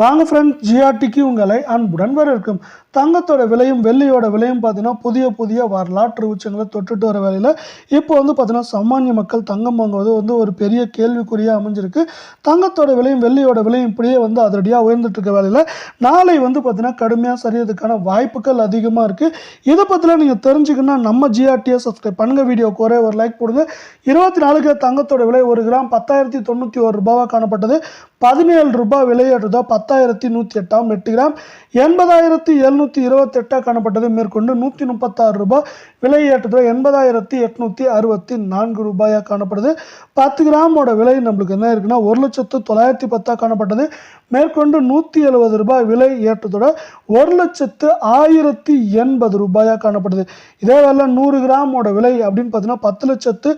வாங்க ஃப்ரெண்ட்ஸ் ஜிஆர்டிக்கு உங்களை அன்புடன் வரவேற்கும். தங்கத்தோட விலையும் வெள்ளியோட விலையும் பார்த்தீங்கன்னா புதிய புதிய வரலாற்று உச்சங்களை தொட்டுட்டு வர வேலையில் இப்போ வந்து பார்த்தீங்கன்னா சாமானிய மக்கள் தங்கம் வாங்குவது வந்து ஒரு பெரிய கேள்விக்குறியாக அமைஞ்சிருக்கு. தங்கத்தோட விலையும் வெள்ளியோட விலையும் இப்படியே வந்து அதிரடியாக உயர்ந்துட்டு இருக்க வேலையில் நாளை வந்து பார்த்தீங்கன்னா கடுமையாக சரியதுக்கான வாய்ப்புகள் அதிகமாக இருக்குது இதை பற்றிலாம் நீங்கள் தெரிஞ்சுக்கணும்னா நம்ம ஜிஆர்டியை சப்ஸ்கிரைப் பண்ணுங்கள் வீடியோக்கு ஒரே ஒரு லைக் போடுங்க. இருபத்தி நாலுக்கு தங்கத்தோட விலை ஒரு கிராம் பத்தாயிரத்தி தொண்ணூற்றி ஒரு ரூபாவாக காணப்பட்டது. பதினேழு ரூபாய் விலையேற்றதோ பத்தாயிரத்தி நூற்றி எட்டாம் எட்டு கிராம். எண்பதாயிரத்தி எழுநூற்றி இருபத்தெட்டாக காணப்பட்டது. மேற்கொண்டு நூற்றி முப்பத்தாறு ரூபாய். விலை விலையேற்றதோ எண்பதாயிரத்தி எட்நூற்றி அறுபத்தி நான்கு ரூபாயாக காணப்படுது. பத்து கிராமோட விலை நம்மளுக்கு என்ன இருக்குன்னா ஒரு லட்சத்து தொள்ளாயிரத்தி பத்தாக காணப்பட்டது. மேற்கொண்டு நூற்றி எழுபது ரூபாய் விலை ஏற்றத்தோட ஒரு லட்சத்து ஆயிரத்தி எண்பது ரூபாயாக காணப்படுது. இதே வேலை நூறு கிராமோட விலை அப்படின்னு பார்த்தீங்கன்னா பத்து லட்சத்து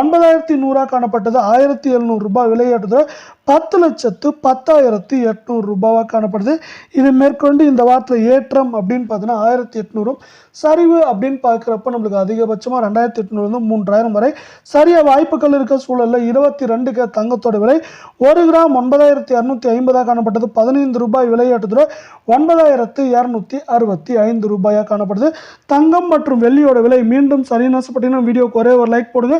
ஒன்பதாயிரத்தி நூறாக காணப்பட்டது. ஆயிரத்தி எழுநூறு ரூபாய் விலை ஏற்றத்தோட பத்து லட்சத்து பத்தாயிரத்து எட்நூறு ரூபாவாக காணப்படுது. இது மேற்கொண்டு இந்த வாரத்தில் ஏற்றம் அப்படின்னு பார்த்தீங்கன்னா ஆயிரத்தி எட்நூறும் சரிவு அப்படின்னு பார்க்குறப்ப நம்மளுக்கு அதிகபட்சமாக ரெண்டாயிரத்தி எட்நூறுலேருந்து மூன்றாயிரம் வரை சரியாக வாய்ப்புகள் இருக்க சூழலில் இருபத்தி ரெண்டுக்கு தங்கத்தோட விலை ஒரு கிராம் ஒன்பதாயிரத்தி இரநூத்தி ஐம்பதாக காணப்பட்டது. பதினைந்து ரூபாய் விலையேற்றத்தோட ஒன்பதாயிரத்து இரநூத்தி அறுபத்தி ஐந்து ரூபாயாக காணப்படுது. தங்கம் மற்றும் வெள்ளியோட விலை மீண்டும் சரின்னு ஆசைப்பட்டீங்கன்னா வீடியோக்கு ஒரே ஒரு லைக் போடுங்க.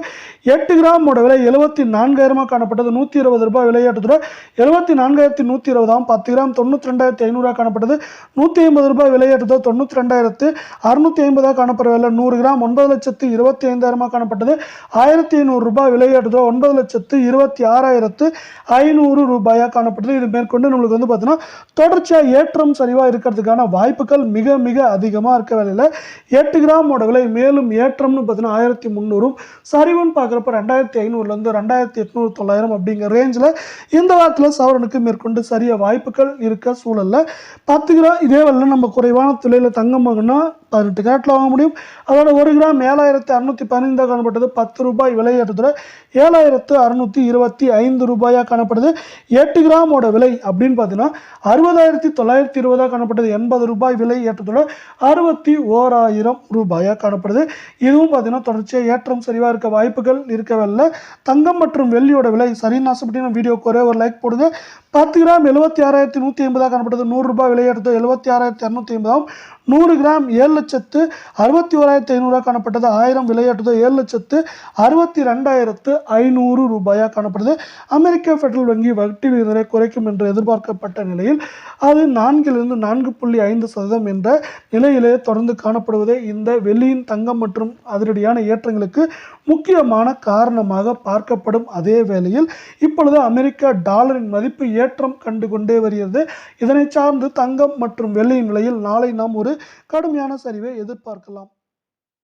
எட்டு கிராமோட விலை எழுபத்தி நான்காயிரமாக காணப்பட்டது. நூற்றி இருபது ரூபாய் விலையேற்றத்தோட எழுபத்தி நான்காயிரத்தி நூற்றி இருபதாம் பத்து கிராம் தொண்ணூற்றி ரெண்டாயிரத்தி ஐநூறுரூவா காணப்பட்டது. நூற்றி ஐம்பது ரூபாய் விலையேற்றத்தோ தொண்ணூற்றி ரெண்டாயிரத்து அறுநூற்றி ஐம்பதாக காணப்படுற விலை நூறு கிராம் ஒன்பது லட்சத்து இருபத்தி ஐந்தாயிரமாக காணப்பட்டது. ஆயிரத்தி ஐநூறு ரூபாய் விலையேற்றத்தோ ஒன்பது லட்சத்து இருபத்தி ஆறாயிரத்து ஐநூறு ரூபாயாக காணப்பட்டது. இது மேற்கொண்டு நம்மளுக்கு வந்து பார்த்தீங்கன்னா தொடர்ச்சியாக ஏற்றம் சரிவாக இருக்கிறதுக்கான வாய்ப்புகள் மிக மிக அதிகமாக இருக்க வேலையில் எட்டு கிராமோட விலை மேலும் ஏற்றம்னு பார்த்தீங்கன்னா ஆயிரத்தி முந்நூறும். சரிவுன்னு பார்க்குறப்ப ரெண்டாயிரத்தி ஐநூறுலேருந்து ரெண்டாயிரத்தி எட்நூறு தொள்ளாயிரம் அப்படிங்கிற ரேஞ்சில் இந்த வாரத்தில் சவரனுக்கு மேற்கொண்டு சரிய வாய்ப்புகள் இருக்க சூழலில் பத்து கிராம் இதே வேலை நம்ம குறைவான துளையில் தங்கம் வாங்கினா பதினெட்டு கேரட்டில் வாங்க முடியும். அதோட ஒரு கிராம் ஏழாயிரத்து அறுநூற்றி பதினைந்தாக காணப்பட்டது. பத்து ரூபாய் விலை ஏற்றத்தோட ஏழாயிரத்து அறுநூற்றி இருபத்தி ஐந்து ரூபாயாக காணப்படுது. எட்டு கிராமோட விலை அப்படின்னு பார்த்தீங்கன்னா அறுபதாயிரத்தி தொள்ளாயிரத்தி இருபதாக காணப்பட்டது. எண்பது ரூபாய் விலை ஏற்றத்தோட அறுபத்தி ஓராயிரம் ரூபாயாக காணப்படுது. இதுவும் பார்த்தீங்கன்னா தொடர்ச்சியாக ஏற்றம் சரிவாக இருக்க வாய்ப்புகள் இருக்கவில்லை தங்கம் மற்றும் வெள்ளியோட விலை சரின்னு ஆசைப்பட்டீங்கன்னா வீடியோக்கு ஒரே ஒரு லைக் போடுங்க. பத்து கிராம் எழுபத்தி ஆறாயிரத்தி நூற்றி ஐம்பதாக காணப்பட்டது நூறுரூபா ரூபாய் எழுபத்தி ஆறாயிரத்தி இரநூத்தி ஐம்பதாம் நூறு கிராம் ஏழு லட்சத்து அறுபத்தி ஓராயிரத்தி ஐநூறுரூவா காணப்பட்டது. ஆயிரம் விலையேற்றதோ ஏழு லட்சத்து அறுபத்தி ரெண்டாயிரத்து ஐநூறு ரூபாயாக காணப்படுது. அமெரிக்க ஃபெடரல் வங்கி வட்டி விகிதரை குறைக்கும் என்று எதிர்பார்க்கப்பட்ட நிலையில் அது நான்கிலிருந்து நான்கு புள்ளி ஐந்து சதவீதம் என்ற நிலையிலே தொடர்ந்து காணப்படுவதே இந்த வெள்ளியின் தங்கம் மற்றும் அதிரடியான ஏற்றங்களுக்கு முக்கியமான காரணமாக பார்க்கப்படும் அதே வேளையில் இப்பொழுது அமெரிக்க அமெரிக்க டாலரின் மதிப்பு ஏற்றம் கண்டு கொண்டே வருகிறது. இதனை சார்ந்து தங்கம் மற்றும் வெள்ளியின் விலையில் நாளை நாம் ஒரு கடுமையான சரிவை எதிர்பார்க்கலாம்.